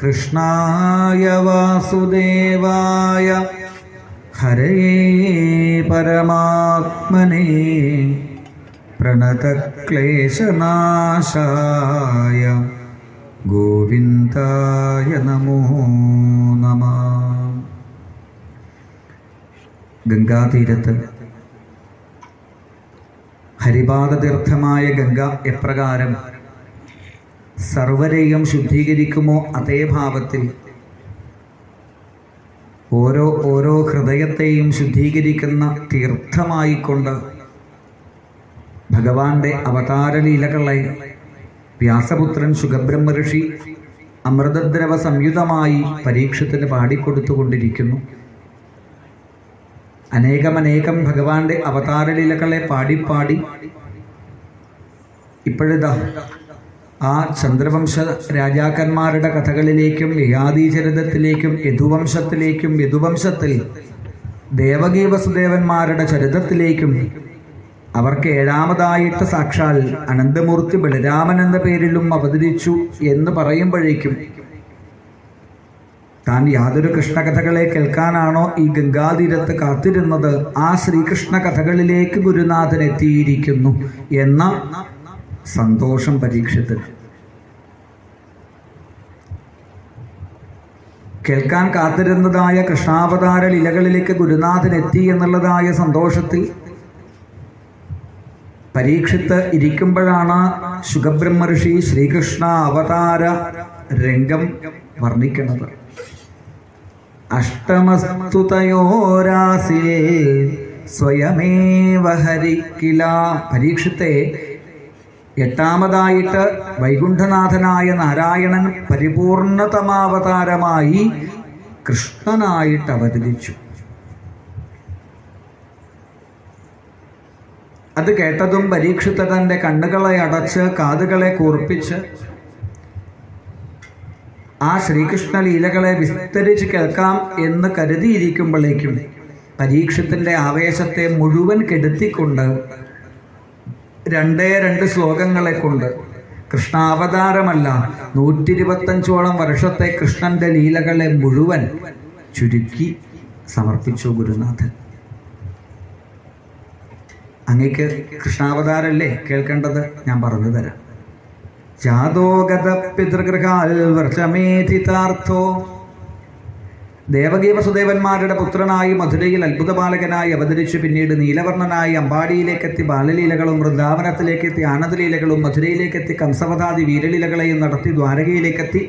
കൃഷ്ണായ വാസുദേവായ ഹരേ പരമാത്മനെ പ്രണതക്ലേശനാശായ ഗോവിന്ദായ നമോ നമ. ഗംഗാതീരത്ത് ഹരിപാദതീർത്ഥമായ ഗംഗ എപ്രകാരം സർവരെയും ശുദ്ധീകരിക്കുമോ അതേ ഭാവത്തിൽ? ഓരോ ഓരോ ഹൃദയത്തെയും ശുദ്ധീകരിക്കുന്ന തീർത്ഥമായിക്കൊണ്ട് ഭഗവാന്റെ അവതാരലീലകളെ വ്യാസപുത്രൻ സുഖബ്രഹ്മ ഋഷി അമൃതദ്രവ സംയുതമായി പരീക്ഷത്തിന് പാടിക്കൊടുത്തുകൊണ്ടിരിക്കുന്നു. അനേകമനേകം ഭഗവാന്റെ അവതാരലീലകളെ പാടിപ്പാടി ഇപ്പോഴിതാ ആ ചന്ദ്രവംശ രാജാക്കന്മാരുടെ കഥകളിലേക്കും യയാദീചരിതത്തിലേക്കും യദുവംശത്തിലേക്കും യദുവംശത്തിൽ ദേവകീ വസുദേവന്മാരുടെ ചരിതത്തിലേക്കും അവർക്ക് ഏഴാമതായിട്ട് സാക്ഷാൽ അനന്തമൂർത്തി ബലരാമൻ എന്ന പേരിലും അവതരിച്ചു എന്ന് പറയുമ്പോഴേക്കും താൻ യാതൊരു കൃഷ്ണകഥകളെ കേൾക്കാനാണോ ഈ ഗംഗാതീരത്ത് കാത്തിരുന്നത്? ആ ശ്രീകൃഷ്ണ കഥകളിലേക്ക് ഗുരുനാഥൻ എത്തിയിരിക്കുന്നു എന്ന സന്തോഷം പരീക്ഷത്തിൽ കേൾക്കാൻ കാത്തിരുന്നതായ കൃഷ്ണാവതാര ലീലകളിലേക്ക് ഗുരുനാഥൻ എത്തി എന്നുള്ളതായ സന്തോഷത്തിൽ പരീക്ഷിത്ത് ഇരിക്കുമ്പോഴാണ് ശുഖബ്രഹ്മർഷി ശ്രീകൃഷ്ണ അവതാര രംഗം വർണിക്കുന്നത്. അഷ്ടമസ്തുതയോരാസിൽ സ്വയമേവ ഹരിക്കില. പരീക്ഷത്തെ എട്ടാമതായിട്ട് വൈകുണ്ഠനാഥനായ നാരായണൻ പരിപൂർണതമാവതാരമായി കൃഷ്ണനായിട്ട് അവതരിച്ചു. അത് കേട്ടതും പരീക്ഷിത്ത തന്റെ കണ്ണുകളെ അടച്ച് കാതുകളെ കൂർപ്പിച്ച് ആ ശ്രീകൃഷ്ണ ലീലകളെ വിസ്തരിച്ച് കേൾക്കാം എന്ന് കരുതിയിരിക്കുമ്പോഴേക്കും പരീക്ഷത്തിന്റെ ആവേശത്തെ മുഴുവൻ കെടുത്തിക്കൊണ്ട് രണ്ടേ രണ്ട് ശ്ലോകങ്ങളെ കൊണ്ട് കൃഷ്ണാവതാരമല്ല നൂറ്റി ഇരുപത്തഞ്ചോളം വർഷത്തെ കൃഷ്ണന്റെ ലീലകളെ മുഴുവൻ ചുരുക്കി സമർപ്പിച്ചു ഗുരുനാഥൻ. അങ്ങേക്ക് കൃഷ്ണാവതാരല്ലേ? കേൾക്കേണ്ടത് ഞാൻ പറഞ്ഞു തരാം. ജാതോഗത പിതൃഗൃഹാൽ വർഷമേധിതാർത്ഥോ ദേവകീ വസുദേവന്മാരുടെ പുത്രനായി മധുരയിൽ അത്ഭുതബാലകനായി അവതരിച്ചു പിന്നീട് നീലവർണനായി അമ്പാടിയിലേക്കെത്തി ബാലലീലകളും വൃന്ദാവനത്തിലേക്കെത്തി ആനന്ദലീലകളും മധുരയിലേക്കെത്തി കംസവതാദി വീരലീലകളെയും നടത്തി ദ്വാരകയിലേക്കെത്തി.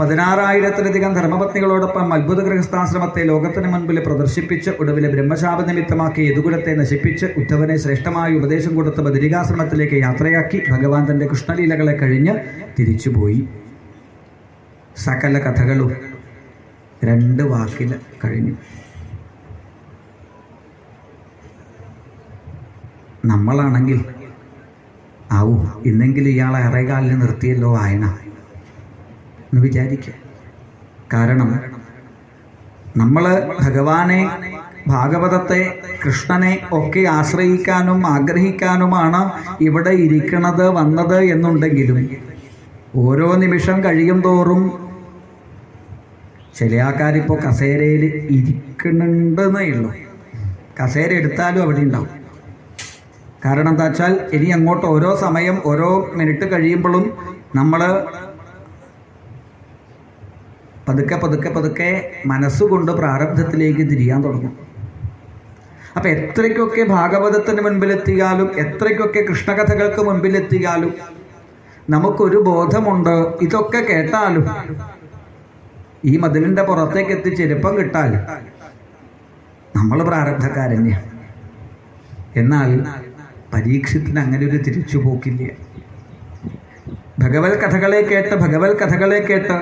പതിനാറായിരത്തിലധികം ധർമ്മപത്നികളോടൊപ്പം അത്ഭുത ഗൃഹസ്ഥാശ്രമത്തെ ലോകത്തിന് മുൻപിൽ പ്രദർശിപ്പിച്ച് ഒടുവിലെ ബ്രഹ്മശാപ നിമിത്തമാക്കി യദുകുലത്തെ നശിപ്പിച്ച് ഉദ്ധവനെ ശ്രേഷ്ഠമായി ഉപദേശം കൊടുത്ത് ബദരികാശ്രമത്തിലേക്ക് യാത്രയാക്കി ഭഗവാൻ തന്റെ കൃഷ്ണലീലകളെ കഴിഞ്ഞ് തിരിച്ചുപോയി. സകല കഥകളും രണ്ട് വാക്കിൽ കഴിഞ്ഞു. നമ്മളാണെങ്കിൽ ആവൂ ഇന്നെങ്കിലും ഇയാളെ ഇറകാലിൽ നിർത്തിയല്ലോ വായന എന്ന് വിചാരിക്കുക. കാരണം നമ്മൾ ഭഗവാനെ ഭാഗവതത്തെ കൃഷ്ണനെ ഒക്കെ ആശ്രയിക്കാനും ആഗ്രഹിക്കാനുമാണ് ഇവിടെ ഇരിക്കണത് വന്നത് എന്നുണ്ടെങ്കിലും ഓരോ നിമിഷം കഴിയും തോറും ചില ആൾക്കാരിപ്പോൾ കസേരയിൽ ഇരിക്കുന്നുണ്ടെന്നേ ഉള്ളൂ കസേര എടുത്താലും അവിടെ ഉണ്ടാവും. കാരണം എന്താ വെച്ചാൽ ഇനി അങ്ങോട്ട് ഓരോ സമയം ഓരോ മിനിറ്റ് കഴിയുമ്പോഴും നമ്മൾ പതുക്കെ പതുക്കെ പതുക്കെ മനസ്സുകൊണ്ട് പ്രാരബ്ധത്തിലേക്ക് തിരിയാൻ തുടങ്ങും. അപ്പം എത്രയ്ക്കൊക്കെ ഭാഗവതത്തിന് മുൻപിലെത്തിയാലും എത്രയ്ക്കൊക്കെ കൃഷ്ണകഥകൾക്ക് മുൻപിലെത്തിയാലും നമുക്കൊരു ബോധമുണ്ട്. ഇതൊക്കെ കേട്ടാലും ഈ മതിലിന്റെ പുറത്തേക്ക് എത്തി ചെരുപ്പം കിട്ടാൽ നമ്മൾ പ്രാരബ്ധക്കാരന്യ. എന്നാൽ പരീക്ഷത്തിന് അങ്ങനെ ഒരു തിരിച്ചുപോക്കില്ല ഭഗവത് കഥകളെ കേട്ട് ഭഗവത് കഥകളെ കേട്ട്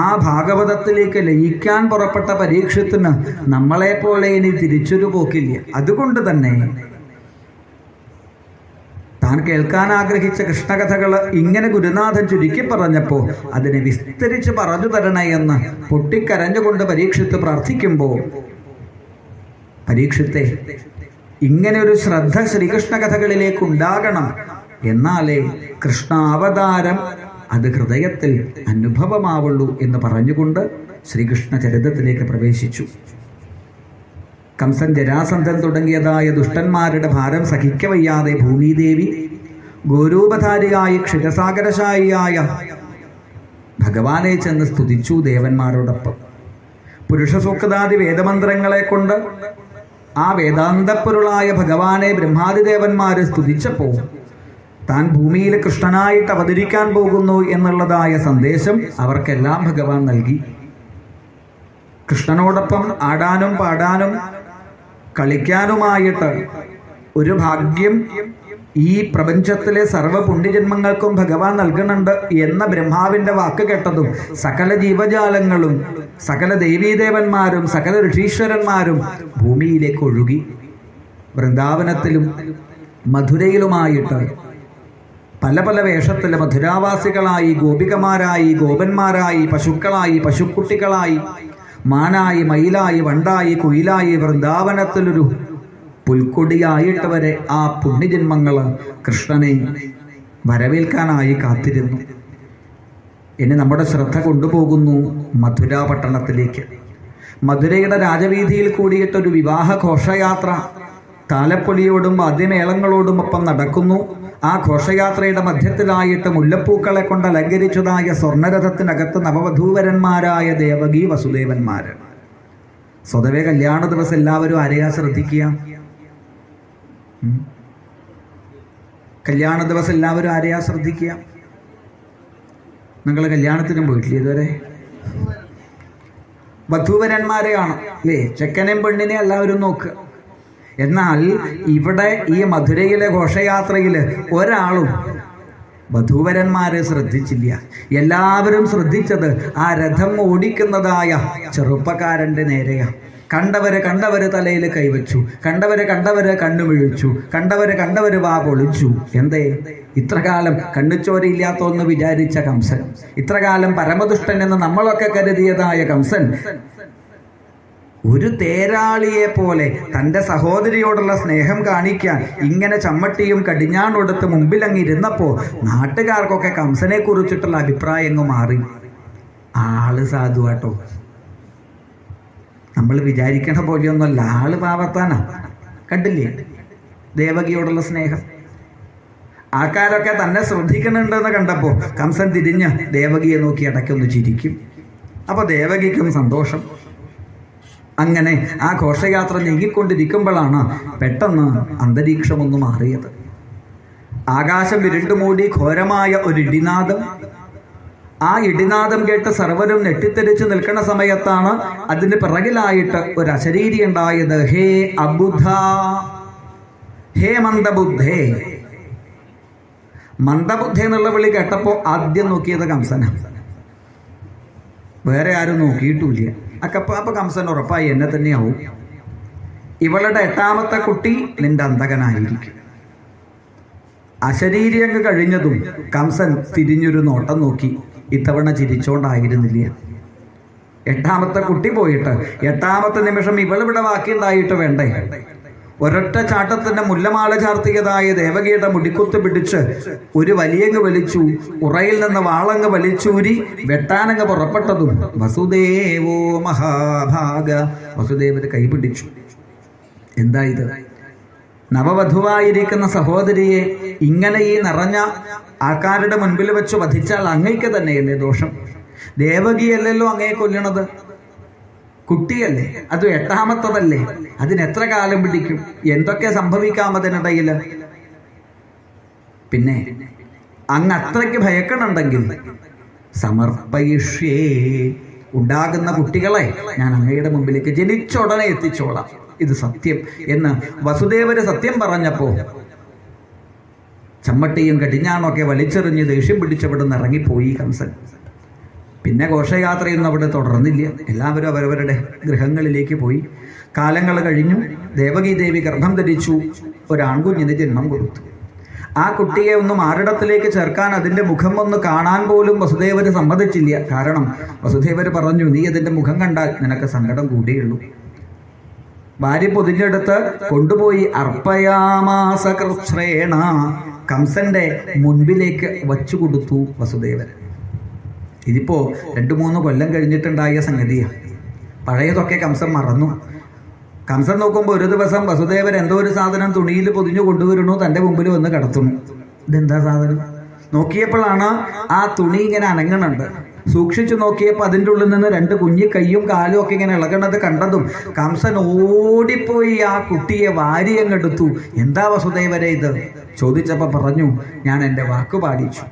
ആ ഭാഗവതത്തിലേക്ക് ലയിക്കാൻ പുറപ്പെട്ട പരീക്ഷത്തിന് നമ്മളെപ്പോലെ ഇനി തിരിച്ചൊരു പോക്കില്ല. അതുകൊണ്ട് തന്നെ താൻ കേൾക്കാൻ ആഗ്രഹിച്ച കൃഷ്ണകഥകൾ ഇങ്ങനെ ഗുരുനാഥൻ ചുരുക്കി പറഞ്ഞപ്പോൾ അതിനെ വിസ്തരിച്ച് പറഞ്ഞു തരണേ എന്ന് പൊട്ടിക്കരഞ്ഞുകൊണ്ട് പരീക്ഷത്ത് പ്രാർത്ഥിക്കുമ്പോൾ പരീക്ഷത്തെ ഇങ്ങനെ ഒരു ശ്രദ്ധ ശ്രീകൃഷ്ണ കഥകളിലേക്ക് ഉണ്ടാകണം എന്നാലേ കൃഷ്ണാവതാരം അത് ഹൃദയത്തിൽ അനുഭവമാവുള്ളൂ എന്ന് പറഞ്ഞുകൊണ്ട് ശ്രീകൃഷ്ണ ചരിതത്തിലേക്ക് പ്രവേശിച്ചു. കംസൻ ജരാസന്ധൻ തുടങ്ങിയതായ ദുഷ്ടന്മാരുടെ ഭാരം സഹിക്കവയ്യാതെ ഭൂമിദേവി ഗോരൂപധാരിയായി ക്ഷീരസാഗരശായിയായ ഭഗവാനെ ചെന്ന് സ്തുതിച്ചു ദേവന്മാരോടൊപ്പം. പുരുഷ സൂക്താദി വേദമന്ത്രങ്ങളെ കൊണ്ട് ആ വേദാന്തപ്പൊരുളായ ഭഗവാനെ ബ്രഹ്മാതിദേവന്മാര് സ്തുതിച്ചപ്പോൾ താൻ ഭൂമിയിൽ കൃഷ്ണനായിട്ട് അവതരിക്കാൻ പോകുന്നു എന്നുള്ളതായ സന്ദേശം അവർക്കെല്ലാം ഭഗവാൻ നൽകി. കൃഷ്ണനോടൊപ്പം ആടാനും പാടാനും കളിക്കാനുമായിട്ട് ഒരു ഭാഗ്യം ഈ പ്രപഞ്ചത്തിലെ സർവ പുണ്യജന്മങ്ങൾക്കും ഭഗവാൻ നൽകുന്നുണ്ട് എന്ന ബ്രഹ്മാവിന്റെ വാക്ക് കേട്ടതും സകല ജീവജാലങ്ങളും സകല ദേവീദേവന്മാരും സകല ഋഷീശ്വരന്മാരും ഭൂമിയിലേക്ക് ഒഴുകി വൃന്ദാവനത്തിലും മധുരയിലുമായിട്ട് പല പല വേഷത്തിൽ മധുരാവാസികളായി ഗോപികമാരായി ഗോപന്മാരായി പശുക്കളായി പശുക്കുട്ടികളായി മാനായി മയിലായി വണ്ടായി കുയിലായി വൃന്ദാവനത്തിലൊരു പുൽക്കൊടിയായിട്ട് വരെ ആ പുണ്യജന്മങ്ങൾ കൃഷ്ണനെ വരവേൽക്കാനായി കാത്തിരുന്നു. ഇനി നമ്മുടെ ശ്രദ്ധ കൊണ്ടുപോകുന്നു മധുര പട്ടണത്തിലേക്ക് മധുരയുടെ രാജവീതിയിൽ കൂടിയിട്ടൊരു വിവാഹ ഘോഷയാത്ര താലപ്പൊലിയോടും വാദ്യമേളങ്ങളോടും ഒപ്പം നടക്കുന്നു. ആ ഘോഷയാത്രയുടെ മധ്യത്തിലായിട്ട് മുല്ലപ്പൂക്കളെ കൊണ്ട് അലങ്കരിച്ചതായ സ്വർണരഥത്തിനകത്ത് നവവധൂവരന്മാരായ ദേവകി വസുദേവന്മാർ സ്വതവേ കല്യാണ ദിവസം എല്ലാവരും ആരെയാ ശ്രദ്ധിക്കുക? കല്യാണ ദിവസം എല്ലാവരും ആരെയാ ശ്രദ്ധിക്കുക? നിങ്ങൾ കല്യാണത്തിനും പോയിട്ടില്ല ഇതുവരെ? വധൂവരന്മാരെയാണ്. അല്ലേ ചെക്കനെയും പെണ്ണിനെ എല്ലാവരും നോക്കുക എന്നാൽ ഇവിടെ ഈ മധുരയിലെ ഘോഷയാത്രയിൽ ഒരാളും വധൂവരന്മാരെ ശ്രദ്ധിച്ചില്ല. എല്ലാവരും ശ്രദ്ധിച്ചത് ആ രഥം ഓടിക്കുന്നതായ ചെറുപ്പക്കാരന്റെ നേരെയാണ് കണ്ടവര് കണ്ടവര് തലയിൽ കൈവച്ചു. കണ്ടവര് കണ്ടവര് കണ്ണുമിഴിച്ചു. കണ്ടവര് കണ്ടവര് വാ പൊളിച്ചു. എന്തേ? ഇത്രകാലം കണ്ണുച്ചോരയില്ലാത്തോന്ന് വിചാരിച്ച കംസൻ. ഇത്രകാലം പരമദുഷ്ടൻ എന്ന് നമ്മളൊക്കെ കരുതിയതായ കംസൻ. ഒരു തേരാളിയെ പോലെ തന്റെ സഹോദരിയോടുള്ള സ്നേഹം കാണിക്കാൻ ഇങ്ങനെ ചമ്മട്ടിയും കടിഞ്ഞാണൊടുത്ത് ഇരുന്നപ്പോൾ നാട്ടുകാർക്കൊക്കെ കംസനെ കുറിച്ചിട്ടുള്ള അഭിപ്രായങ്ങൾ മാറി. ആൾ സാധുവാട്ടോ. നമ്മൾ വിചാരിക്കണ പോലെയൊന്നുമല്ല. ആൾ പാവത്താനാ. കണ്ടില്ലേ? ദേവകിയോടുള്ള സ്നേഹം. ആൾക്കാരൊക്കെ തന്നെ ശ്രദ്ധിക്കുന്നുണ്ടെന്ന് കണ്ടപ്പോൾ കംസൻ തിരിഞ്ഞ് ദേവകിയെ നോക്കി ഇടയ്ക്കൊന്ന് ചിരിക്കും. അപ്പോൾ ദേവകിക്കും സന്തോഷം. അങ്ങനെ ആ ഘോഷയാത്ര നീങ്ങിക്കൊണ്ടിരിക്കുമ്പോഴാണ് പെട്ടെന്ന് അന്തരീക്ഷമൊന്ന് മാറിയത്. ആകാശം ഇരുണ്ടുമൂടി ഘോരമായ ഒരു ഇടിനാദം. ആ ഇടിനാദം കേട്ട് സർവരും നെട്ടിത്തെറിച്ച് നിൽക്കുന്ന സമയത്താണ് അതിന് പിറകിലായിട്ട് ഒരു അശരീരി ഉണ്ടായത്. ഹേ അബുധ ഹേ മന്ദബുദ്ധേ. മന്ദബുദ്ധേ എന്നുള്ള വിളി കേട്ടപ്പോൾ ആദ്യം നോക്കിയത് കംസന വേറെ ആരും നോക്കിയിട്ടുമില്ല അപ്പൊ കംസൻ ഉറപ്പായി എന്നെ തന്നെയാവും. ഇവളുടെ എട്ടാമത്തെ കുട്ടി നിന്റെ അന്തകനായിരിക്കും അശരീരി അങ്ങ് കഴിഞ്ഞതും കംസൻ തിരിഞ്ഞൊരു നോട്ടം നോക്കി ഇത്തവണ ചിരിച്ചോണ്ടായിരുന്നില്ല. എട്ടാമത്തെ കുട്ടി പോയിട്ട് എട്ടാമത്തെ നിമിഷം ഇവളിവിടെ ബാക്കിയുണ്ടായിട്ട് വേണ്ടേ? ഒരൊറ്റ ചാട്ടത്തിന്റെ മുല്ലമാല ചാർത്തിയതായ ദേവകിയുടെ മുടിക്കുത്ത് പിടിച്ച് ഒരു വലിയങ്ങ് വലിച്ചു ഉറയിൽ നിന്ന് വാളങ്ങ് വലിച്ചൂരി വെട്ടാനങ്ങ് പുറപ്പെട്ടതും വസുദേവോ മഹാഭാഗ. വസുദേവന് കൈപിടിച്ചു എന്താ ഇത്? നവവധുവായിരിക്കുന്ന സഹോദരിയെ ഇങ്ങനെ ഈ നിറഞ്ഞ ആൾക്കാരുടെ മുൻപിൽ വെച്ച് വധിച്ചാൽ അങ്ങയ്ക്ക് തന്നെയല്ലേ ദോഷം. ദേവകിയല്ലല്ലോ അങ്ങയെ കൊല്ലണത്. കുട്ടിയല്ലേ? അത് എട്ടാമത്തതല്ലേ? അതിന് എത്ര കാലം പിടിക്കും? എന്തൊക്കെ സംഭവിക്കാം അതിനിടയിൽ? പിന്നെ അങ്ങ് അത്രയ്ക്ക് ഭയക്കണുണ്ടെങ്കിൽ സമർപ്പയിഷ്യേ. ഉണ്ടാകുന്ന കുട്ടികളെ ഞാൻ അങ്ങയുടെ മുമ്പിലേക്ക് ജനിച്ച ഉടനെ എത്തിച്ചോളാം. ഇത് സത്യം എന്ന് വസുദേവര് സത്യം പറഞ്ഞപ്പോ ചമ്മട്ടിയും കടിഞ്ഞാണൊക്കെ വലിച്ചെറിഞ്ഞ് ദേഷ്യം പിടിച്ചവിടുന്ന് ഇറങ്ങിപ്പോയി കംസൻ. പിന്നെ ഘോഷയാത്രയൊന്നും അവിടെ തുടർന്നില്ല. എല്ലാവരും അവരവരുടെ ഗൃഹങ്ങളിലേക്ക് പോയി. കാലങ്ങൾ കഴിഞ്ഞു. ദേവകി ദേവി ഗർഭം ധരിച്ചു. ഒരാൺകുഞ്ഞിന് ജന്മം കൊടുത്തു. ആ കുട്ടിയെ ഒന്ന് മാറിടത്തിലേക്ക് ചേർക്കാൻ അതിന്റെ മുഖം ഒന്ന് കാണാൻ പോലും വസുദേവർ സമ്മതിച്ചില്ല. കാരണം വസുദേവർ പറഞ്ഞു നീ അതിന്റെ മുഖം കണ്ടാൽ നിനക്ക് സങ്കടം കൂടിയുള്ളൂ. ഭാര്യ പൊതിഞ്ഞെടുത്ത് കൊണ്ടുപോയി. അർപ്പയാമാസകൃശ്രേണ കംസന്റെ മുൻപിലേക്ക് വച്ചു കൊടുത്തു വസുദേവൻ. ഇതിപ്പോ രണ്ടു മൂന്ന് കൊല്ലം കഴിഞ്ഞിട്ടുണ്ടായ സംഗതിയാണ് പഴയതൊക്കെ കംസൻ മറന്നു. കംസൻ നോക്കുമ്പോൾ ഒരു ദിവസം വസുദേവൻ എന്തോ ഒരു സാധനം തുണിയിൽ പൊതിഞ്ഞു കൊണ്ടുവരണു തന്റെ മുമ്പിൽ വന്ന് കടത്തുന്നു. ഇതെന്താ സാധനം? നോക്കിയപ്പോഴാണ് ആ തുണി ഇങ്ങനെ അനങ്ങണുണ്ട്. സൂക്ഷിച്ചു നോക്കിയപ്പോൾ അതിന്റെ ഉള്ളിൽ നിന്ന് രണ്ട് കുഞ്ഞി കൈയും കാലും ഒക്കെ ഇങ്ങനെ ഇളകണത് കണ്ടതും കംസൻ ഓടിപ്പോയി ആ കുട്ടിയെ വാരിയങ്ങെടുത്തു എന്താ വസുദേവരെ ഇത്? ചോദിച്ചപ്പോൾ പറഞ്ഞു ഞാൻ എന്റെ വാക്ക് പാലിച്ചു.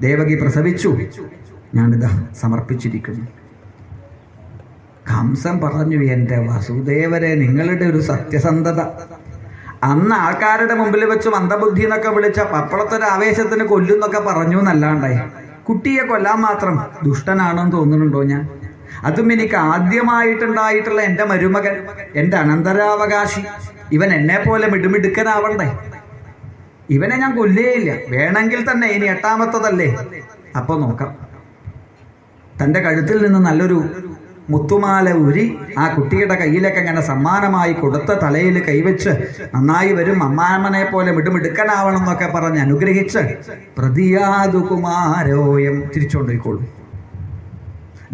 ദേവകി പ്രസവിച്ചു. ഞാനിതാ സമർപ്പിച്ചിരിക്കുന്നു. കംസം പറഞ്ഞു എന്റെ വസുദേവരെ നിങ്ങളുടെ ഒരു സത്യസന്ധത. അന്ന് ആൾക്കാരുടെ മുമ്പിൽ വെച്ച് മന്ദബുദ്ധി എന്നൊക്കെ വിളിച്ച പപ്പളത്തൊരു ആവേശത്തിന് കൊല്ലുന്നൊക്കെ പറഞ്ഞു എന്നല്ലാണ്ടായി കുട്ടിയെ കൊല്ലാൻ മാത്രം ദുഷ്ടനാണെന്ന് തോന്നുന്നുണ്ടോ ഞാൻ? അതും എനിക്ക് ആദ്യമായിട്ടുണ്ടായിട്ടുള്ള എന്റെ മരുമകൻ എന്റെ അനന്തരാവകാശി. ഇവൻ എന്നെ പോലെ മിടുമിടുക്കനാവണ്ടേ? ഇവനെ ഞാൻ കൊല്ലുകയില്ല. വേണമെങ്കിൽ തന്നെ ഇനി എട്ടാമത്തതല്ലേ? അപ്പൊ നോക്കാം. തന്റെ കഴുത്തിൽ നിന്ന് നല്ലൊരു മുത്തുമാല ഉരി ആ കുട്ടിയുടെ കയ്യിലൊക്കെ അങ്ങനെ സമ്മാനമായി കൊടുത്ത തലയിൽ കൈവച്ച് നന്നായി വരും അമ്മാമനെ പോലെ മിടുമിടുക്കനാവണം എന്നൊക്കെ പറഞ്ഞ് അനുഗ്രഹിച്ച് പ്രതിയാതു കുമാരോയം തിരിച്ചുകൊണ്ടിരിക്കോളൂ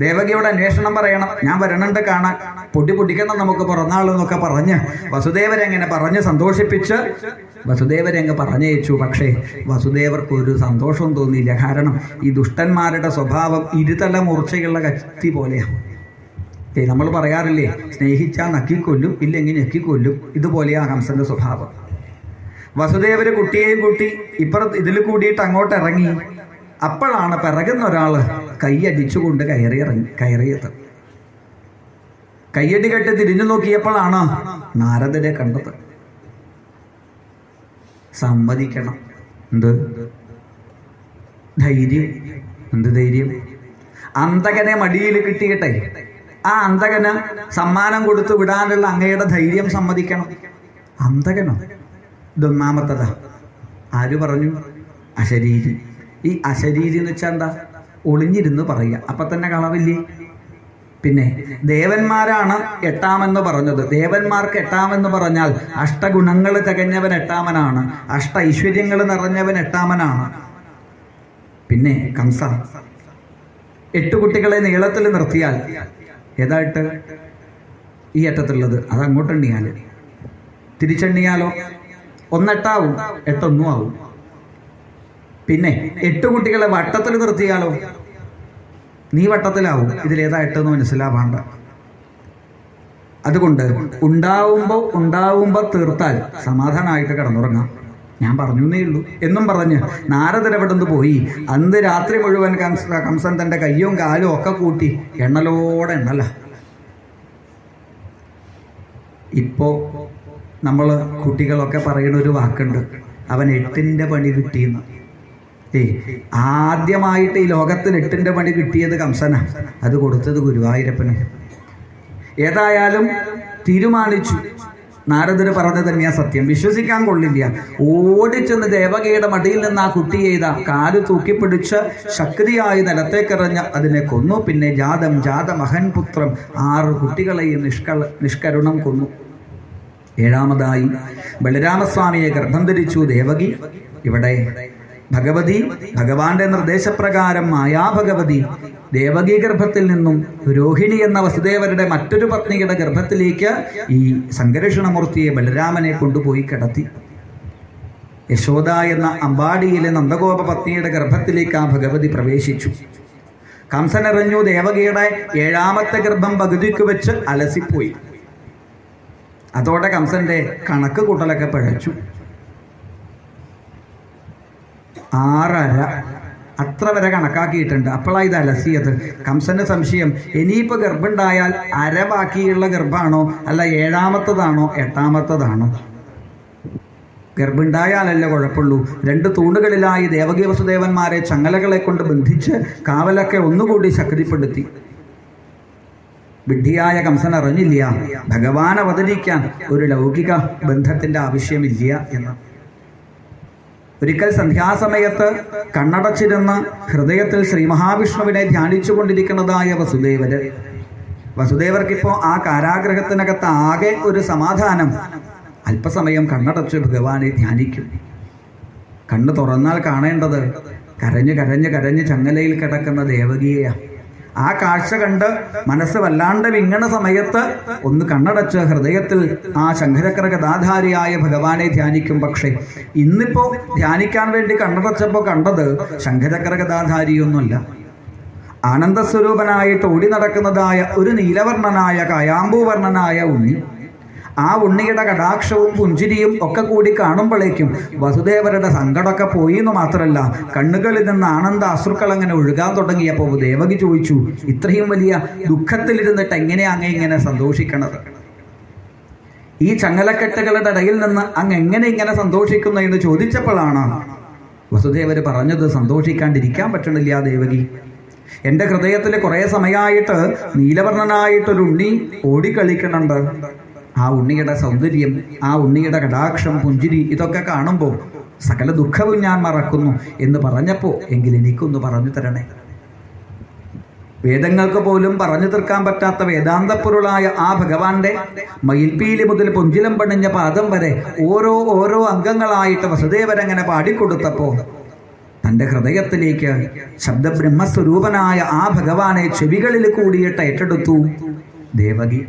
ദേവകിയോട് അന്വേഷണം പറയണം. ഞാൻ വരണുണ്ട് കാണാൻ. പൊടി പൊടിക്കണം നമുക്ക് പിറന്നാളെന്നൊക്കെ പറഞ്ഞ് വസുദേവരെങ്ങനെ പറഞ്ഞ് സന്തോഷിപ്പിച്ച്? വസുദേവരെങ്ങ് പറഞ്ഞയച്ചു. പക്ഷേ വസുദേവർക്ക് ഒരു സന്തോഷം തോന്നിയില്ല. കാരണം ഈ ദുഷ്ടന്മാരുടെ സ്വഭാവം ഇരുതല മൂർച്ചയുള്ള കത്തി പോലെയാണ് ഏ നമ്മൾ പറയാറില്ലേ സ്നേഹിച്ചാൽ നക്കിക്കൊല്ലും ഇല്ലെങ്കിൽ ഞെക്കിക്കൊല്ലും. ഇതുപോലെയാണ് ഹംസന്റെ സ്വഭാവം. വസുദേവര് കുട്ടിയെയും കൂട്ടി ഇപ്പുറത്ത് ഇതിൽ കൂടിയിട്ട് അങ്ങോട്ട് ഇറങ്ങി. അപ്പോഴാണ് പിറകുന്ന ഒരാൾ കൈയടിച്ചുകൊണ്ട് കയറി ഇറങ്ങി കയറിയത് കയ്യടി കെട്ട് തിരിഞ്ഞു നോക്കിയപ്പോഴാണ് നാരദരെ കണ്ടത്. സമ്മതിക്കണം. എന്ത്? ധൈര്യം. എന്ത് ധൈര്യം? അന്തകനെ മടിയിൽ കിട്ടിയിട്ടെ. ആ അന്തകന് സമ്മാനം കൊടുത്തു വിടാനുള്ള അങ്ങയുടെ ധൈര്യം സമ്മതിക്കണം. അന്തകനോ ഇതൊന്നാമത്തതാ. ആര് പറഞ്ഞു? അശരീരി. ഈ അശരീരി എന്ന് വെച്ചാൽ എന്താ? ഒളിഞ്ഞിരുന്ന് പറയുക. അപ്പം തന്നെ കളവില്ലേ പിന്നെ ദേവന്മാരാണ് എട്ടാമെന്ന് പറഞ്ഞത്. ദേവന്മാർക്ക് എട്ടാമെന്ന് പറഞ്ഞാൽ അഷ്ടഗുണങ്ങൾ തികഞ്ഞവൻ എട്ടാമനാണ്. അഷ്ട ഐശ്വര്യങ്ങൾ നിറഞ്ഞവൻ എട്ടാമനാണ്. പിന്നെ കംസ. എട്ട് കുട്ടികളെ നീളത്തിൽ നിർത്തിയാൽ ഏതായിട്ട്? ഈ അറ്റത്തുള്ളത്. അത് അങ്ങോട്ടെണ്ണിയാൽ. തിരിച്ചെണ്ണിയാലോ? ഒന്നെട്ടാവും എട്ടൊന്നും ആവും. പിന്നെ എട്ട് കുട്ടികളെ വട്ടത്തിൽ നിർത്തിയാലോ? നീ വട്ടത്തിലാവും. ഇതിലേതാ എട്ടെന്ന് മനസ്സിലാവാണ്ട. അതുകൊണ്ട് ഉണ്ടാവുമ്പോൾ ഉണ്ടാവുമ്പോൾ തീർത്താൽ സമാധാനമായിട്ട് കിടന്നുറങ്ങാം. ഞാൻ പറഞ്ഞു ഉള്ളൂ. എന്നും പറഞ്ഞ് നാരദരവിടുന്ന് പോയി. അന്ന് രാത്രി മുഴുവൻ കംസ കംസൻ തന്റെ കയ്യും കാലും ഒക്കെ കൂട്ടി എണ്ണലോടെ എണ്ണല. ഇപ്പോൾ നമ്മൾ കുട്ടികളൊക്കെ പറയുന്ന ഒരു വാക്കുണ്ട്. അവൻ എട്ടിന്റെ പണി കിട്ടിയെന്ന്. ഏ ആദ്യമായിട്ട് ഈ ലോകത്തിന് എട്ടിന്റെ പണി കിട്ടിയത് കംസന. അത് കൊടുത്തത് ഗുരുവായൂരപ്പനും. ഏതായാലും തീരുമാനിച്ചു. നാരദര് പറഞ്ഞത് തന്നെയാ സത്യം. വിശ്വസിക്കാൻ കൊള്ളില്ല. ഓടിച്ചെന്ന് ദേവകയുടെ മടിയിൽ നിന്ന് ആ കുട്ടി ചെയ്ത കാൽ തൂക്കിപ്പിടിച്ച് ശക്തിയായി നിലത്തേക്കെറിഞ്ഞ് അതിനെ കൊന്നു. പിന്നെ ജാതം ജാതമഹൻ പുത്രം ആറ് കുട്ടികളെയും നിഷ്കള നിഷ്കരുണം കൊന്നു. ഏഴാമതായി ബലരാമസ്വാമിയെ ഗർഭം ധരിച്ചു ദേവകി. ഇവിടെ ഭഗവതി ഭഗവാന്റെ നിർദ്ദേശപ്രകാരം മായാഭഗവതി ദേവകീ ഗർഭത്തിൽ നിന്നും രോഹിണി എന്ന വസുദേവരുടെ മറ്റൊരു പത്നിയുടെ ഗർഭത്തിലേക്ക് ഈ സംഘർഷണമൂർത്തിയെ ബലരാമനെ കൊണ്ടുപോയി കിടത്തി. യശോദ എന്ന അമ്പാടിയിലെ നന്ദഗോപ പത്നിയുടെ ഗർഭത്തിലേക്ക് ആ ഭഗവതി പ്രവേശിച്ചു. കംസനറിഞ്ഞു ദേവകിയുടെ ഏഴാമത്തെ ഗർഭം പകുതിക്ക് വെച്ച് അലസിപ്പോയി. അതോടെ കംസന്റെ കണക്ക് കൂട്ടലൊക്കെ പഴച്ചു. ആറര. അത്ര വരെ കണക്കാക്കിയിട്ടുണ്ട്. അപ്പോഴാണ് ഇത് അലസിയത്. കംസന്റെ സംശയം ഇനിയിപ്പോൾ ഗർഭമുണ്ടായാൽ അര ബാക്കിയുള്ള ഗർഭാണോ? അല്ല ഏഴാമത്തതാണോ? എട്ടാമത്തതാണോ? ഗർഭുണ്ടായാലല്ല കുഴപ്പമുള്ളൂ. രണ്ട് തൂണുകളിലായി ദേവകീ വസുദേവന്മാരെ ചങ്ങലകളെ കൊണ്ട് ബന്ധിച്ച് കാവലൊക്കെ ഒന്നുകൂടി ശക്തിപ്പെടുത്തി. വിഡ്ഢിയായ കംസൻ അറിഞ്ഞില്ല. ഭഗവാൻ അവതരിക്കാൻ ഒരു ലൗകിക ബന്ധത്തിന്റെ ആവശ്യമില്ല എന്ന്. ഒരിക്കൽ സന്ധ്യാസമയത്ത് കണ്ണടച്ചിരുന്ന് ഹൃദയത്തിൽ ശ്രീ മഹാവിഷ്ണുവിനെ ധ്യാനിച്ചു കൊണ്ടിരിക്കുന്നതായ വസുദേവര്. വസുദേവർക്കിപ്പോൾ ആ കാരാഗ്രഹത്തിനകത്ത് ആകെ ഒരു സമാധാനം. അല്പസമയം കണ്ണടച്ച് ഭഗവാനെ ധ്യാനിക്കും. കണ്ണ് തുറന്നാൽ കാണേണ്ടത് കരഞ്ഞ് കരഞ്ഞ് കരഞ്ഞ് ചങ്ങലയിൽ കിടക്കുന്ന ദേവകിയെയാണ് ആ കാഴ്ച കണ്ട് മനസ്സ് വല്ലാണ്ട് വിങ്ങണ സമയത്ത് ഒന്ന് കണ്ണടച്ച് ഹൃദയത്തിൽ ആ ശങ്കരക്കര കഥാധാരിയായ ഭഗവാനെ ധ്യാനിക്കും. പക്ഷേ ഇന്നിപ്പോ ധ്യാനിക്കാൻ വേണ്ടി കണ്ണടച്ചപ്പോൾ കണ്ടത് ശങ്കരക്കര കഥാധാരിയൊന്നുമല്ല ആനന്ദസ്വരൂപനായിട്ട് ഓടി നടക്കുന്നതായ ഒരു നീലവർണനായ കായാമ്പൂവർണനായ ഉണ്ണി. ആ ഉണ്ണിയുടെ കടാക്ഷവും പുഞ്ചിരിയും ഒക്കെ കൂടി കാണുമ്പോഴേക്കും വസുദേവരുടെ സങ്കടമൊക്കെ പോയി എന്ന് മാത്രമല്ല കണ്ണുകളിൽ നിന്ന് ആനന്ദ അശ്രുക്കൾ അങ്ങനെ ഒഴുകാൻ തുടങ്ങിയപ്പോൾ ദേവകി ചോദിച്ചു ഇത്രയും വലിയ ദുഃഖത്തിലിരുന്നിട്ട് എങ്ങനെയാ അങ്ങ് ഇങ്ങനെ സന്തോഷിക്കണത്? ഈ ചങ്ങലക്കെട്ടുകളുടെ ഇടയിൽ നിന്ന് അങ്ങ് എങ്ങനെ ഇങ്ങനെ സന്തോഷിക്കുന്നു എന്ന് ചോദിച്ചപ്പോഴാണ് വസുദേവർ പറഞ്ഞത് സന്തോഷിക്കാണ്ടിരിക്കാൻ പറ്റണില്ല ദേവകി. എന്റെ ഹൃദയത്തിൽ കുറേ സമയമായിട്ട് നീലവർണനായിട്ടൊരു ഉണ്ണി ഓടിക്കളിക്കണുണ്ട് ആ ഉണ്ണിയുടെ സൗന്ദര്യം ആ ഉണ്ണിയുടെ കടാക്ഷം പുഞ്ചിരി ഇതൊക്കെ കാണുമ്പോൾ സകല ദുഃഖവും ഞാൻ മറക്കുന്നു എന്ന് പറഞ്ഞപ്പോൾ എങ്കിൽ എനിക്കൊന്ന് പറഞ്ഞു തരണേ. വേദങ്ങൾക്ക് പോലും പറഞ്ഞു തീർക്കാൻ പറ്റാത്ത വേദാന്തപ്പൊരുളായ ആ ഭഗവാന്റെ മയിൽപ്പീലി മുതൽ പൊഞ്ചിലം പണിഞ്ഞ പാദം വരെ ഓരോ ഓരോ അംഗങ്ങളായിട്ട് വസുദേവരങ്ങനെ പാടിക്കൊടുത്തപ്പോൾ തന്റെ ഹൃദയത്തിലേക്ക് ശബ്ദബ്രഹ്മസ്വരൂപനായ ആ ഭഗവാനെ ചെവികളിൽ കൂടിയിട്ട് ഏറ്റെടുത്തു. ദേവകി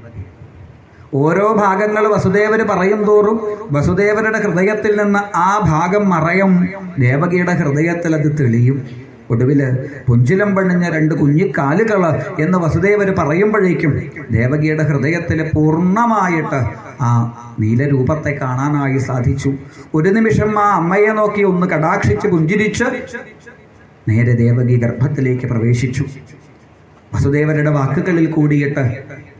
ഓരോ ഭാഗങ്ങൾ വസുദേവർ പറയും തോറും വസുദേവരുടെ ഹൃദയത്തിൽ നിന്ന് ആ ഭാഗം മറയും. ദേവകിയുടെ ഹൃദയത്തിൽ അത് തെളിയും. ഒടുവിൽ പുഞ്ചിലം പണിഞ്ഞ രണ്ട് കുഞ്ഞിക്കാലുകൾ എന്ന് വസുദേവർ പറയുമ്പോഴേക്കും ദേവകിയുടെ ഹൃദയത്തിൽ പൂർണമായിട്ട് ആ നീലരൂപത്തെ കാണാനായി സാധിച്ചു. ഒരു നിമിഷം ആ അമ്മയെ നോക്കി ഒന്ന് കടാക്ഷിച്ച് പുഞ്ചിരിച്ച് നേരെ ദേവകി ഗർഭത്തിലേക്ക് പ്രവേശിച്ചു. വസുദേവരുടെ വാക്കുകളിൽ കൂടിയിട്ട്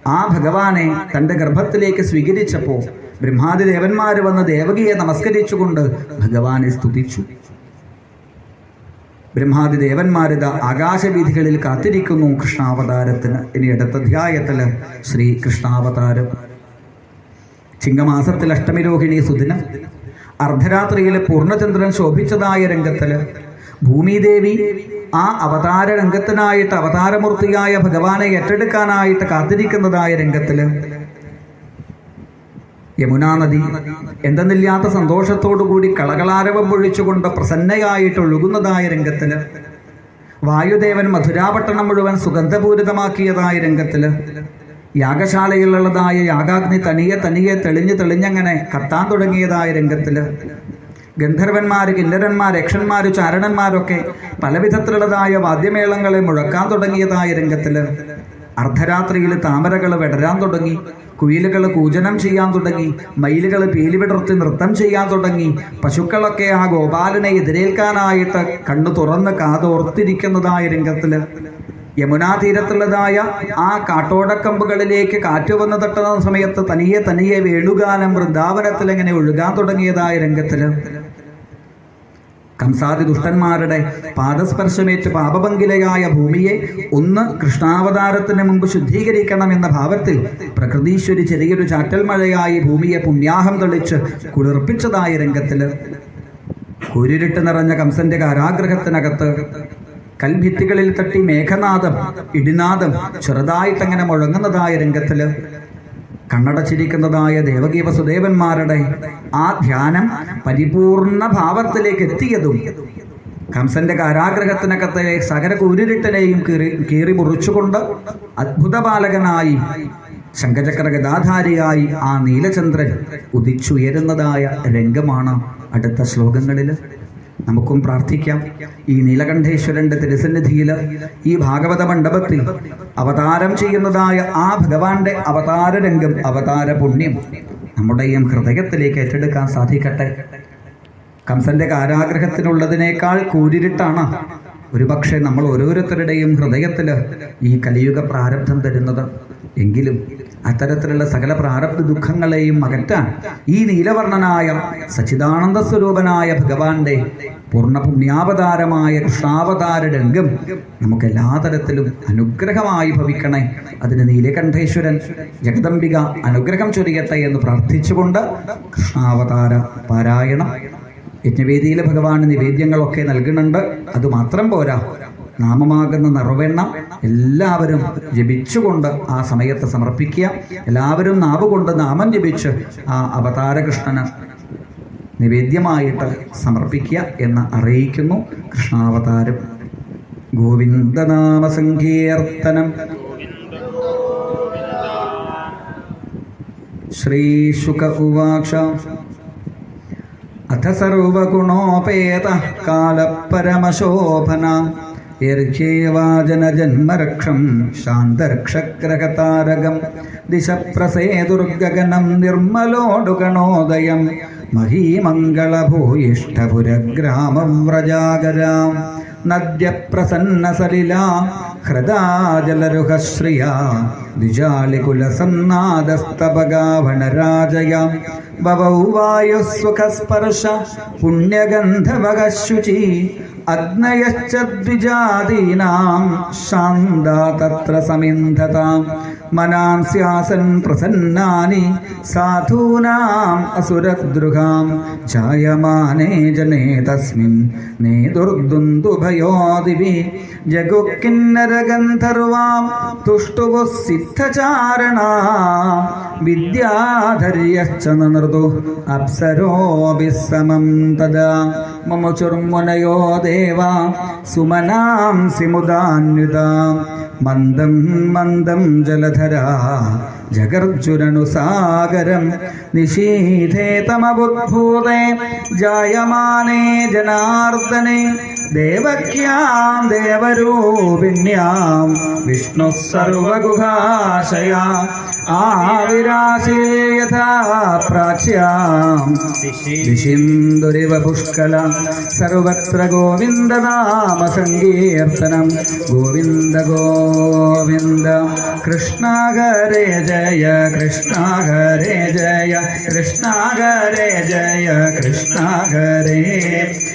ആ ഭഗവാനെ തന്റെ ഗർഭത്തിലേക്ക് സ്വീകരിച്ചപ്പോൾ ബ്രഹ്മാതി ദേവന്മാർ വന്ന് ദേവകിയെ നമസ്കരിച്ചുകൊണ്ട് ഭഗവാനെ സ്തുതിച്ചു. ബ്രഹ്മാതി ദേവന്മാരിത ആകാശവീഥികളിൽ കാത്തിരിക്കുന്നു കൃഷ്ണാവതാരത്തിന്. ഇനി അടുത്ത അധ്യായത്തിൽ ശ്രീ കൃഷ്ണാവതാരം. ചിങ്ങമാസത്തിൽ അഷ്ടമിരോഹിണി സുദിനം. അർദ്ധരാത്രിയിൽ പൂർണചന്ദ്രൻ ശോഭിച്ചതായ രംഗത്തിൽ ഭൂമിദേവി ആ അവതാര രംഗത്തിനായിട്ട് അവതാരമൂർത്തിയായ ഭഗവാനെ ഏറ്റെടുക്കാനായിട്ട് കാത്തിരിക്കുന്നതായ രംഗത്തിൽ യമുനാ നദി എന്തെന്നില്ലാത്ത സന്തോഷത്തോടുകൂടി കളകളാരവം പൊഴിച്ചുകൊണ്ട് പ്രസന്നയായിട്ട് ഒഴുകുന്നതായ രംഗത്തിൽ വായുദേവൻ മധുരാപട്ടണം മുഴുവൻ സുഗന്ധപൂരിതമാക്കിയതായ രംഗത്തിൽ യാഗശാലയിലുള്ളതായ യാഗാഗ്നി തനിയെ തനിയെ തെളിഞ്ഞ് തെളിഞ്ഞങ്ങനെ കത്താൻ തുടങ്ങിയതായ രംഗത്തിൽ ഗന്ധർവന്മാർ കിന്നരന്മാർ യക്ഷന്മാർ ചാരണന്മാരൊക്കെ പലവിധത്തിലുള്ളതായ വാദ്യമേളങ്ങളെ മുഴക്കാൻ തുടങ്ങിയതായ രംഗത്തിൽ അർദ്ധരാത്രിയിൽ താമരകൾ വിടരാൻ തുടങ്ങി കുയിലുകൾ കൂജനം ചെയ്യാൻ തുടങ്ങി മയിലുകൾ പീലി വിടർത്തി നൃത്തം ചെയ്യാൻ തുടങ്ങി പശുക്കളൊക്കെ ആ ഗോപാലനെ എതിരേൽക്കാനായിട്ട് കണ്ണു തുറന്ന് കാതോർത്തിരിക്കുന്നതായ രംഗത്തിൽ യമുനാ തീരത്തുള്ളതായ ആ കാട്ടോടക്കമ്പുകളിലേക്ക് കാറ്റ് വന്ന് തട്ടുന്ന സമയത്ത് തനിയെ തനിയെ വേണുഗാനം വൃന്ദാവനത്തിൽ എങ്ങനെ ഒഴുകാൻ തുടങ്ങിയതായ രംഗത്തിൽ കംസാദി ദുഷ്ടന്മാരുടെ പാദസ്പർശമേറ്റ് പാപഭംഗിലയായ ഭൂമിയെ ഒന്ന് കൃഷ്ണാവതാരത്തിന് മുമ്പ് ശുദ്ധീകരിക്കണം എന്ന ഭാവത്തിൽ പ്രകൃതീശ്വരി ചെറിയൊരു ചാറ്റൽ മഴയായി ഭൂമിയെ പുണ്യാഹം തെളിച്ച് കുളിർപ്പിച്ചതായ രംഗത്തിൽ കുരുരിട്ട് നിറഞ്ഞ കംസന്റെ കാരാഗ്രഹത്തിനകത്ത് കൽഭിത്തികളിൽ തട്ടി മേഘനാദം ഇടിനാദം ചെറുതായിട്ടങ്ങനെ മുഴങ്ങുന്നതായ രംഗത്തിൽ കണ്ണടച്ചിരിക്കുന്നതായ ദേവകീ വസുദേവന്മാരുടെ ആ ധ്യാനം പരിപൂർണ ഭാവത്തിലേക്ക് എത്തിയതും കംസന്റെ കാരാഗ്രഹത്തിനകത്തെ സകല കൂരിരുട്ടനെയും കീറി കീറി മുറിച്ചുകൊണ്ട് അത്ഭുത ബാലകനായി ശങ്കചക്ര ഗതാധാരിയായി ആ നീലചന്ദ്രൻ ഉദിച്ചുയരുന്നതായ രംഗമാണ് അടുത്ത ശ്ലോകങ്ങളിൽ നമുക്കും പ്രാർത്ഥിക്കാം. ഈ നീലകണ്ഠേശ്വരന്റെ തിരുസന്നിധിയിൽ ഈ ഭാഗവത മണ്ഡപത്തിൽ അവതാരം ചെയ്യുന്നതായ ആ ഭഗവാന്റെ അവതാര രംഗം അവതാര പുണ്യം നമ്മുടെയും ഹൃദയത്തിലേക്ക് ഏറ്റെടുക്കാൻ സാധിക്കട്ടെ. കംസന്റെ കാരാഗ്രഹത്തിനുള്ളതിനേക്കാൾ കൂരിരുട്ടാണ് ഒരുപക്ഷെ നമ്മൾ ഓരോരുത്തരുടെയും ഹൃദയത്തിൽ ഈ കലിയുഗ പ്രാരബ്ധം തരുന്നത്. എങ്കിലും അത്തരത്തിലുള്ള സകല പ്രാരബ്ധ ദുഃഖങ്ങളെയും അകറ്റാൻ ഈ നീലവർണനായ സച്ചിദാനന്ദ സ്വരൂപനായ ഭഗവാന്റെ പൂർണ പുണ്യാവതാരമായ കൃഷ്ണാവതാര രംഗം നമുക്ക് എല്ലാ തരത്തിലും അനുഗ്രഹമായി ഭവിക്കണേ. അതിന് നീലകണ്ഠേശ്വരൻ ജഗദംബിക അനുഗ്രഹം ചൊരിയട്ടെ എന്ന് പ്രാർത്ഥിച്ചുകൊണ്ട് കൃഷ്ണാവതാര പാരായണം. യജ്ഞവേദിയിലെ ഭഗവാൻ നിവേദ്യങ്ങളൊക്കെ നൽകുന്നുണ്ട്. അതുമാത്രം പോരാ. നാമമാകുന്ന നിറവെണ്ണ എല്ലാവരും ജപിച്ചുകൊണ്ട് ആ സമയത്ത് സമർപ്പിക്കുക. എല്ലാവരും നാവ് കൊണ്ട് നാമം ജപിച്ച് ആ അവതാരകൃഷ്ണന് നിവേദ്യമായിട്ട് സമർപ്പിക്കുക എന്ന് അറിയിക്കുന്നു. കൃഷ്ണാവതാരം ഗോവിന്ദനാമസങ്കീർത്തനം. ശ്രീശുക ഉവാക്ഷ അഥ സർവഗുണോപേത കാലപരമശോഭന. യർഹ്യേവാജനജന്മരക്ഷം ശാന്തരക്ഷഗ്രഹതാരകം ദിശപ്രസേതുർഗഗനം നിർമ്മലോടുഗണോദയം മഹീമംഗളഭൂയിഷ്ടപുരഗ്രാമം വ്രജാഗരാം നദ്യപ്രസന്നസലിലാ ഹൃദാജലരുഹശ്രിയ ദ്വിജാലികുലസംനാദസ്തപഗാവണരാജയാം ബവൗ വായുസ്സുഖസ്പർശ പുണ്യഗന്ധവകശുചി അഗ്നയശ്ച ദ്വിജാതീനാം ശാന്ത തത്ര സമിന്ധതാം മനാംസ്യാസൻ പ്രസന്നാനി സാധൂനാം അസുരദ്രുഹാം ഛായമാനേ ജനേ തസ്മിൻ നേതുർദുന്ദുഭയോ ദുർദുന്ദുഭയോദിവി ജഗുക്കിന്നരഗന്ധർവാം തുഷ്ടുവു സിദ്ധചാരണ വിദ്യാധര്യശ്ച നൃതു അപ്സരോഭി സമം തദാ. മമുചുർമുനയോ ദേവാ സുമനാം മുദാന്വിതാം. മന്ദം മന്ദം ജലധരാ ജഗർജുരനുസാഗരം നിഷീധേ തമബുദ്ഭൂതേ ജായമാനേ ജനാർദ്ദനെ ദേവക്യാം ദേവരൂപിണ്യാം വിഷ്ണു സർവഗുഹാശയാ. ആവിരാശേ യഥാ പ്രാച്യാം. ദിശിന്ദുരിവ പുഷ്കല സർവത്ര ഗോവിന്ദനാമ സങ്കീർത്തനം ഗോവിന്ദ ഗോവിന്ദ കൃഷ്ണ ഹരേ ജയ കൃഷ്ണ ഹരേ ജയ കൃഷ്ണ ഹരേ ജയ കൃഷ്ണ ഹരേ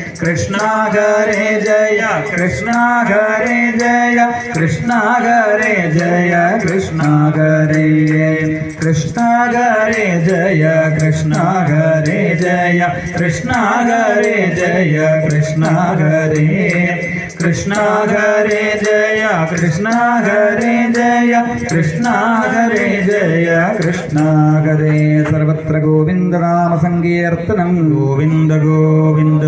कृष्णाघरे जय कृष्णाघरे जय कृष्णाघरे जय कृष्णा गरे कृष्णाघरे जय कृष्णाघरे जय कृष्णाघरे जय कृष्णा गरे कृष्णाघरे जय कृष्णाघरे जय कृष्णाघरे जय कृष्णागरे सर्वत्र गोविन्दनामसङ्कीर्तनं गोविन्द गोविन्द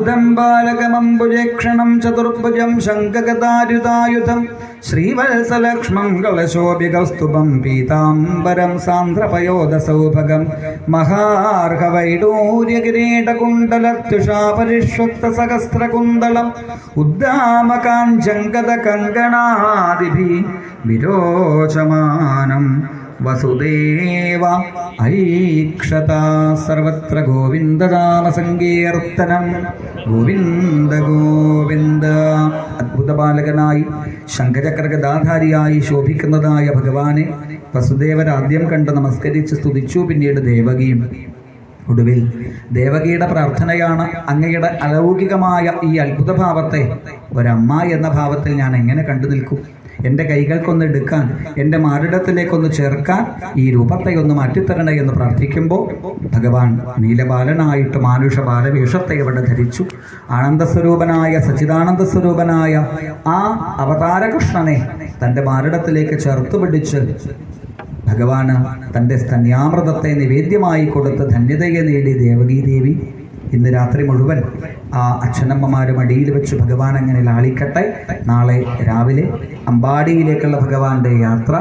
അദ്ഭുതം ബാലകമംബുജേക്ഷണം ചതുർഭുജം ശങ്കഗതാരുതായുധം ശ്രീവത്സലക്ഷ്മം കളശോഭികൗസ്തുഭം പീതാംബരം സാന്ദ്രപയോദസൗഭഗം മഹാർഹവൈഡൂര്യകിരീടകുണ്ടലത്യുഷാ പരിഷ്വക്ത ഉദ്ദാമകാഞ്ചങ്കത വിരോചമാനം വസുദേവ ഐക്ഷത സർവത്ര ഗോവിന്ദനാമസങ്കീർത്തനം. ഗോവിന്ദ ഗോവിന്ദ. അത്ഭുത ബാലകനായി ശങ്കരകർഗദാധാരിയായി ശോഭിക്കുന്നതായ ഭഗവാനെ വസുദേവരാദ്യം കണ്ട് നമസ്കരിച്ച് സ്തുതിച്ചു പിന്നീട് ദേവകിയും ഒടുവിൽ ദേവകിയുടെ പ്രാർത്ഥനയാണ് അങ്ങയുടെ അലൗകികമായ ഈ അത്ഭുതഭാവത്തെ ഒരമ്മ എന്ന ഭാവത്തിൽ ഞാൻ എങ്ങനെ കണ്ടു നിൽക്കും? എന്റെ കൈകൾക്കൊന്ന് എടുക്കാൻ എന്റെ മാറിടത്തിലേക്കൊന്ന് ചേർക്കാൻ ഈ രൂപത്തെ ഒന്ന് മാറ്റിത്തരണേ എന്ന് പ്രാർത്ഥിക്കുമ്പോൾ ഭഗവാൻ നീലബാലനായിട്ട് മാനുഷ ബാലവേഷത്തെ ഇവിടെ ധരിച്ചു. ആനന്ദ സ്വരൂപനായ സച്ചിദാനന്ദ സ്വരൂപനായ ആ അവതാരകൃഷ്ണനെ തന്റെ മാറിടത്തിലേക്ക് ചേർത്ത് പിടിച്ച് ഭഗവാന് തന്റെ സ്തന്യാമൃതത്തെ നിവേദ്യമായി കൊടുത്ത് ധന്യതയെ നേടി ദേവകീദേവി. ഇന്ന് രാത്രി മുഴുവൻ ആ അച്ഛനമ്മമാരും അടിയിൽ വെച്ച് ഭഗവാൻ അങ്ങനെ ലാളിക്കട്ടെ. നാളെ രാവിലെ അമ്പാടിയിലേക്കുള്ള ഭഗവാന്റെ യാത്ര.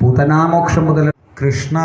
പൂതനാമോക്ഷം മുതൽ കൃഷ്ണ